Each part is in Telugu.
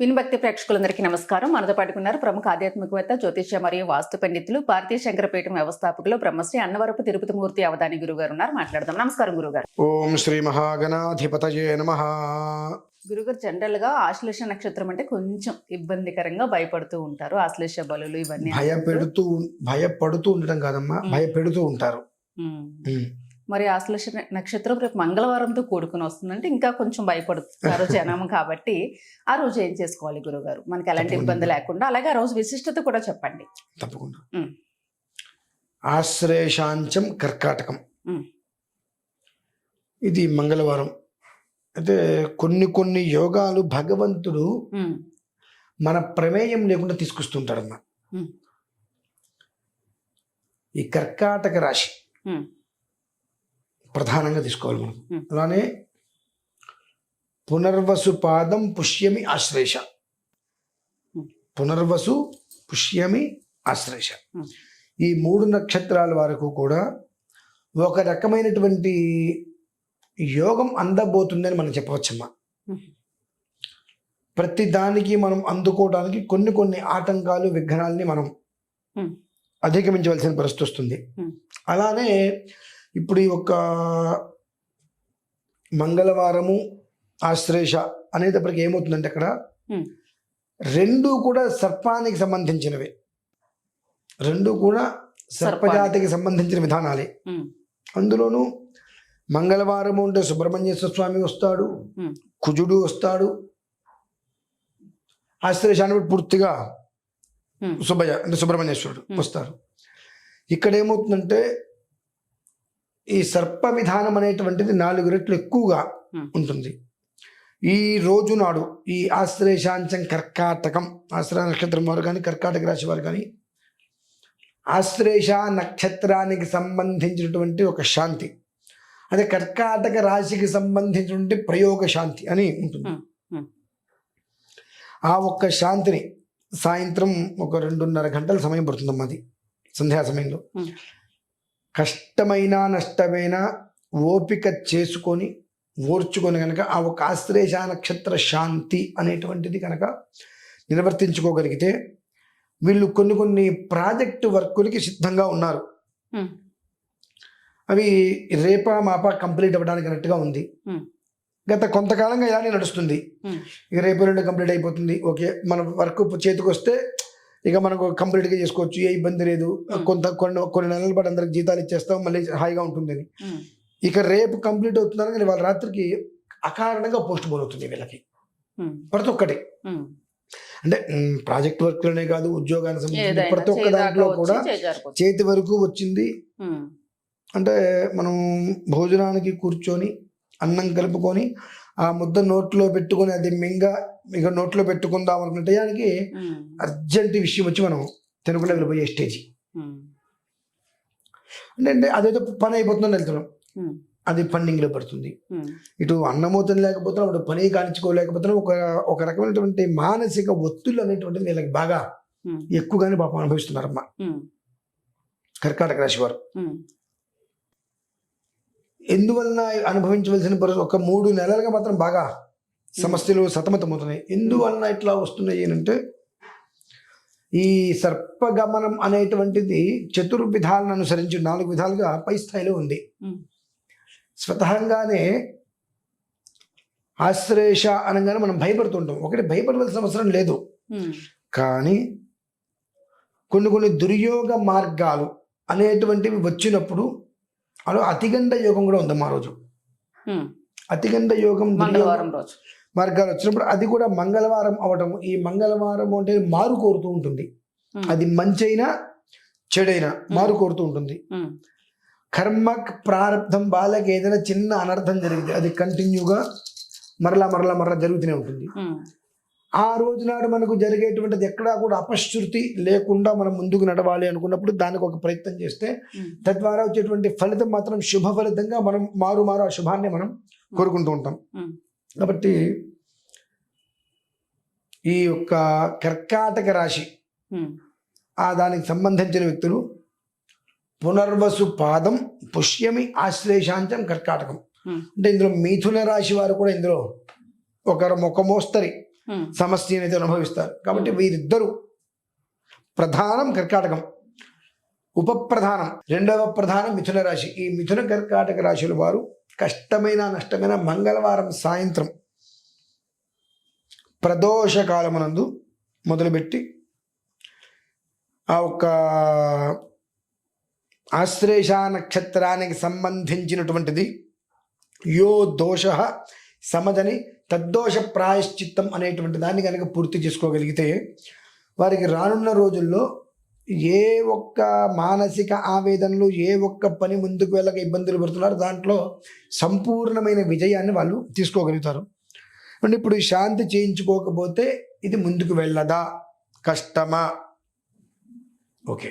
వినుభక్తి ప్రేక్షకులందరికీ నమస్కారం. మనతో పాటుకున్నారు ప్రముఖ ఆధ్యాత్మికవేత్త జ్యోతిష్య మరియు వాస్తు పండితులు భారతీయ శంకరపీఠం వ్యవస్థాపకులు బ్రహ్మశ్రీ అన్నవరపు తిరుపతి మూర్తి అవధాని గురువు గారు ఉన్నారు. మాట్లాడదాం. నమస్కారం గురుగారు. ఓం శ్రీ మహాగణాధిపతయే నమ. గురుగారు జనరల్గా ఆశ్లేష నక్షత్రం అంటే కొంచెం ఇబ్బందికరంగా భయపడుతూ ఉంటారు. ఆశ్లేష బలులు ఇవన్నీ భయపెడుతూ భయపడుతూ ఉండటం కాదమ్మా మ్మ్. భయపెడుతూ ఉంటారు. మరి ఆశ్లేష నక్షత్రం రేపు మంగళవారంతో కూడుకుని వస్తుందంటే ఇంకా కొంచెం భయపడుతున్నారు జనం కాబట్టి ఆ రోజు ఏం చేసుకోవాలి గురుగారు మనకి ఎలాంటి. ఇబ్బంది లేకుండా అలాగే ఆ రోజు విశిష్టత కూడా చెప్పండి తప్పకుండా మ్మ్. ఆశ్రేషాంచం కర్కాటకం. ఇది మంగళవారం అయితే కొన్ని కొన్ని యోగాలు భగవంతుడు. మన ప్రమేయం లేకుండా తీసుకొస్తుంటాడమ్మా మ్మ్. ఈ కర్కాటక రాశి. ప్రధానంగా తీసుకోవాలి మనం. అలానే పునర్వసు పాదం పుష్యమి ఆశ్లేష మ్మ్. పునర్వసు పుష్యమి ఆశ్లేష మ్మ్. ఈ మూడు నక్షత్రాల వరకు కూడా ఒక రకమైనటువంటి యోగం అందబోతుందని మనం చెప్పవచ్చమ్మా మ్మ్. ప్రతి దానికి మనం అందుకోవడానికి కొన్ని కొన్ని ఆటంకాలు విఘ్నాలని మనం. అధిగమించవలసిన పరిస్థితి వస్తుంది. అలానే ఇప్పుడు ఈ యొక్క మంగళవారము ఆశ్లేష అనేటప్పటికి ఏమవుతుందంటే అక్కడ. రెండు కూడా సర్పానికి సంబంధించినవే రెండు కూడా సర్పజాతికి సంబంధించిన విధానాలే. అందులోనూ మంగళవారం ఉంటే సుబ్రహ్మణ్యేశ్వర స్వామి వస్తాడు. కుజుడు వస్తాడు ఆశ్లేషాన్ని పూర్తిగా. సుబ్బయ్య అంటే సుబ్రహ్మణ్యేశ్వరుడు. వస్తారు ఇక్కడ ఏమవుతుందంటే ఈ సర్ప విధానం అనేటువంటిది నాలుగు రెట్లు ఎక్కువగా. ఉంటుంది ఈ రోజు నాడు ఈ ఆశ్లేషాంచం కర్కాటకం ఆశ్రయ నక్షత్రం వారు కానీ కర్కాటక రాశి వారు కానీ ఆశ్లేష నక్షత్రానికి సంబంధించినటువంటి ఒక శాంతి అదే కర్కాటక రాశికి సంబంధించినటువంటి ప్రయోగ శాంతి అని ఉంటుంది. ఆ ఒక్క శాంతిని సాయంత్రం ఒక రెండున్నర గంటల సమయం పడుతుందమ్మా అది సంధ్యా సమయంలో. కష్టమైన నష్టమైన ఓపిక చేసుకొని ఓర్చుకొని కనుక ఆ ఒక ఆశ్లేష నక్షత్ర శాంతి అనేటువంటిది కనుక నిర్వర్తించుకోగలిగితే వీళ్ళు కొన్ని కొన్ని ప్రాజెక్టు వర్కులకి సిద్ధంగా ఉన్నారు. అవి రేపా మాపా కంప్లీట్ అవ్వడానికి అన్నట్టుగా ఉంది. గత కొంతకాలంగా ఇలానే నడుస్తుంది. ఇక రేపు రెండు కంప్లీట్ అయిపోతుంది ఓకే మన వర్క్ చేతికి వస్తే ఇక మనకు కంప్లీట్గా చేసుకోవచ్చు ఏ ఇబ్బంది లేదు Hmm. కొంత కొన్ని కొన్ని నెలల పాటు అందరికి జీతాలు ఇచ్చేస్తాం మళ్ళీ హాయిగా ఉంటుందని ఉమ్. ఇక రేపు కంప్లీట్ అవుతుందని కానీ వాళ్ళ రాత్రికి అకారణంగా పోస్ట్ పోన్ అవుతుంది వీళ్ళకి ఉమ్. ప్రతి ఒక్కటి. అంటే ప్రాజెక్ట్ వర్క్లోనే కాదు ఉద్యోగానికి సంబంధించి ప్రతి ఒక్క దాంట్లో కూడా. చేతి వరకు వచ్చింది. అంటే మనం భోజనానికి కూర్చొని అన్నం కలుపుకొని ఆ ముద్ద నోట్లో పెట్టుకొని అది మింగ ఇక నోట్లో పెట్టుకుందాం అనుకున్న టయానికి. అర్జెంట్ విషయం వచ్చి మనం తినకుండా వెళ్ళిపోయే స్టేజ్. అంటే అదేదో పని అయిపోతుందని వెళ్తున్నాం. అది పండింగ్లో పడుతుంది. ఇటు అన్నమో తినలేకపోతున్నాం అటు పని కానించుకోలేకపోతున్నాం ఒక ఒక రకమైనటువంటి మానసిక ఒత్తిళ్ళు అనేటువంటిది వీళ్ళకి బాగా. ఎక్కువగానే పాపం అనుభవిస్తున్నారమ్మా. కర్కాటక రాశి వారు. ఎందువలన అనుభవించవలసిన పరిస్థితి? ఒక మూడు నెలలుగా మాత్రం బాగా సమస్యలు సతమతమవుతున్నాయి. ఎందువలన ఇట్లా వస్తున్నాయి అంటే ఈ సర్పగమనం అనేటువంటిది చతుర్విధాలను అనుసరించి నాలుగు విధాలుగా పై స్థాయిలో ఉంది. స్వతహంగానే ఆశ్లేష అనగానే మనం భయపడుతుంటాం. ఒకటి భయపడవలసిన అవసరం లేదు. కానీ కొన్ని కొన్ని దుర్యోగ మార్గాలు అనేటువంటివి వచ్చినప్పుడు అలా అతిగండ యోగం కూడా ఉందమ్మా రోజు. అతిగండ యోగం మంగళవారం రోజు మార్గాలు వచ్చినప్పుడు అది కూడా మంగళవారం అవటం ఈ మంగళవారం అంటే మారు కోరుతూ ఉంటుంది. అది మంచైనా చెడైనా మారు కోరుతూ ఉంటుంది. కర్మ ప్రారంధం బాలకి ఏదైనా చిన్న అనర్థం జరిగింది అది కంటిన్యూగా మరలా మరలా మరలా జరుగుతూనే ఉంటుంది. ఆ రోజు నాడు మనకు జరిగేటువంటిది ఎక్కడా కూడా అపశృతి లేకుండా మనం ముందుకు నడవాలి అనుకున్నప్పుడు దానికి ఒక ప్రయత్నం చేస్తే. తద్వారా వచ్చేటువంటి ఫలితం మాత్రం శుభ ఫలితంగా మనం మారు మారు ఆ శుభాన్ని మనం కోరుకుంటూ ఉంటాం. కాబట్టి ఈ యొక్క కర్కాటక రాశి. ఆ దానికి సంబంధించిన వ్యక్తులు పునర్వసు పాదం పుష్యమి ఆశ్లేషాంచం కర్కాటకం. అంటే ఇందులో మిథున రాశి వారు కూడా ఇందులో ఒక ఒక మోస్తరి ఉమ్, సమస్యను అయితే అనుభవిస్తారు. కాబట్టి వీరిద్దరూ ప్రధానం కర్కాటకం ఉపప్రధానం. రెండవ ప్రధానం మిథున రాశి. ఈ మిథున కర్కాటక రాశుల వారు కష్టమైన నష్టమైన మంగళవారం సాయంత్రం ప్రదోష కాలమునందు మొదలుపెట్టి ఆ ఒక్క ఆశ్లేష నక్షత్రానికి సంబంధించినటువంటిది యో దోష సమదని తద్దోష ప్రాయశ్చిత్తం అనేటువంటి దాన్ని కనుక పూర్తి చేసుకోగలిగితే వారికి రానున్న రోజుల్లో ఏ ఒక్క మానసిక ఆవేదనలు ఏ ఒక్క పని ముందుకు వెళ్ళక ఇబ్బందులు పడుతున్నారు దాంట్లో సంపూర్ణమైన విజయాన్ని వాళ్ళు తీసుకోగలుగుతారు. అంటే ఇప్పుడు శాంతి చేయించుకోకపోతే ఇది ముందుకు వెళ్ళదా? కష్టమా? ఓకే.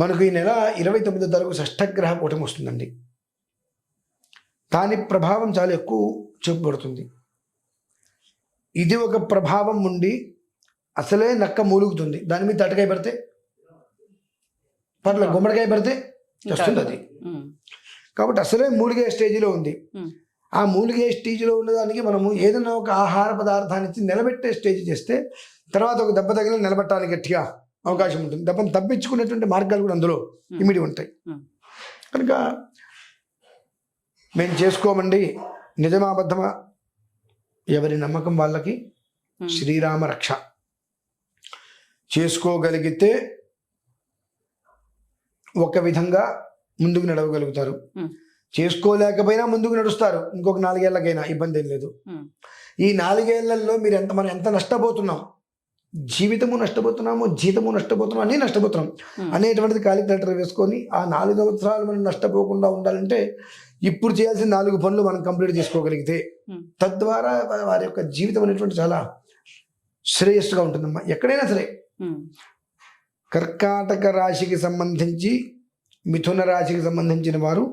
మనకు ఈ నెల ఇరవై తొమ్మిదో తారీఖు షష్టగ్రహ కూటమి వస్తుందండి. దాని ప్రభావం చాలా ఎక్కువ చూపబడుతుంది. ఇది ఒక ప్రభావం ఉండి అసలే నక్క మూలుగుతుంది. దాని మీద తటకాయ పడితే పర్లేదు గుమ్మడికాయ పడితే వస్తుంది అది కాబట్టి అసలే మూలిగే స్టేజ్లో ఉంది. ఆ మూలిగే స్టేజ్లో ఉన్నదానికి మనము ఏదైనా ఒక ఆహార పదార్థాన్ని ఇచ్చి నిలబెట్టే స్టేజ్ చేస్తే తర్వాత ఒక దెబ్బ తగిలి నిలబెట్టాలి గట్టిగా అవకాశం ఉంటుంది. దెబ్బను తప్పించుకునేటువంటి మార్గాలు కూడా అందులో ఇమిడి ఉంటాయి. కనుక మేము చేసుకోమండి. నిజమా అబద్ధమా ఎవరి నమ్మకం వాళ్ళకి? శ్రీరామ రక్ష. చేసుకోగలిగితే ఒక విధంగా ముందుకు నడవగలుగుతారు. చేసుకోలేకపోయినా ముందుకు నడుస్తారు. ఇంకొక నాలుగేళ్ళకైనా ఇబ్బంది ఏం లేదు. ఈ నాలుగేళ్ళలో మీరు ఎంత మనం ఎంత నష్టపోతున్నాం? జీవితము నష్టపోతున్నాము జీతము నష్టపోతున్నాం అన్నీ నష్టపోతున్నాం. అనేటువంటిది కాలిక్యులేటర్ వేసుకొని ఆ నాలుగు సంవత్సరాలు మనం నష్టపోకుండా ఉండాలంటే ఇప్పుడు చేయాల్సిన నాలుగు పనులు మనం కంప్లీట్ చేసుకోగలిగితే. తద్వారా వారి యొక్క జీవితం అనేటువంటి చాలా శ్రేయస్సుగా ఉంటుందమ్మా. ఎక్కడైనా సరే కర్కాటక రాశికి సంబంధించి మిథున రాశికి సంబంధించిన వారు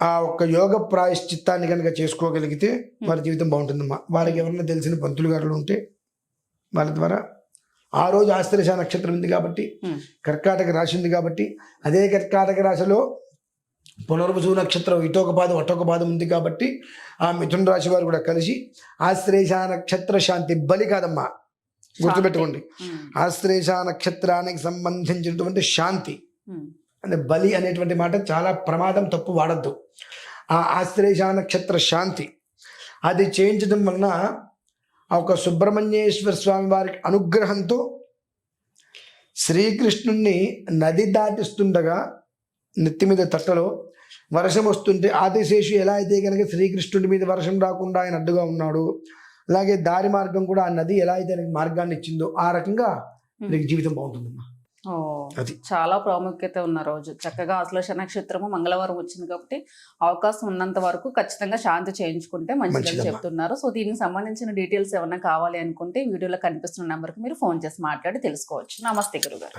ఆ ఒక్క యోగ ప్రాయశ్చిత్తాన్ని కనుక చేసుకోగలిగితే వారి జీవితం బాగుంటుందమ్మా. వారికి ఎవరైనా తెలిసిన పంతులు గారులు ఉంటే వాళ్ళ ద్వారా ఆ రోజు ఆశ్లేష నక్షత్రం ఉంది కాబట్టి కర్కాటక రాశి ఉంది కాబట్టి అదే కర్కాటక రాశిలో పునర్వసు నక్షత్రం ఇటొక పాదం అటొక పాదం ఉంది కాబట్టి ఆ మిథున రాశి వారు కూడా కలిసి ఆశ్లేష నక్షత్ర శాంతి బలి కాదమ్మా. గుర్తుపెట్టుకోండి. ఉమ్, ఆశ్లేష నక్షత్రానికి సంబంధించినటువంటి శాంతి. అంటే బలి అనేటువంటి మాట చాలా ప్రమాదం తప్పు వాడద్దు. ఆ ఆశ్లేష నక్షత్ర శాంతి. అది చేయించడం వలన ఒక సుబ్రహ్మణ్యేశ్వర స్వామి వారికి అనుగ్రహంతో శ్రీకృష్ణుణ్ణి నది దాటిస్తుండగా నెత్తి మీద తట్టలో వర్షం వస్తుంటే ఆదిశేషు ఎలా అయితే కనుక శ్రీకృష్ణుడి మీద వర్షం రాకుండా ఆయన అడ్డుగా ఉన్నాడు అలాగే దారి మార్గం కూడా ఆ నది ఎలా అయితే మార్గాన్ని ఇచ్చిందో ఆ రకంగా నీకు జీవితం బాగుంటుందమ్మా. అది. చాలా ప్రాముఖ్యత ఉన్న రోజు. చక్కగా అశ్లేష నక్షత్రము మంగళవారం వచ్చింది కాబట్టి అవకాశం ఉన్నంత వరకు ఖచ్చితంగా శాంతి చేయించుకుంటే మంచిదని. చెప్తున్నారు. సో దీనికి సంబంధించిన డీటెయిల్స్ ఏమైనా కావాలి అనుకుంటే వీడియోలో కనిపిస్తున్న నెంబర్కి మీరు ఫోన్ చేసి మాట్లాడి తెలుసుకోవచ్చు. నమస్తే గురుగారు.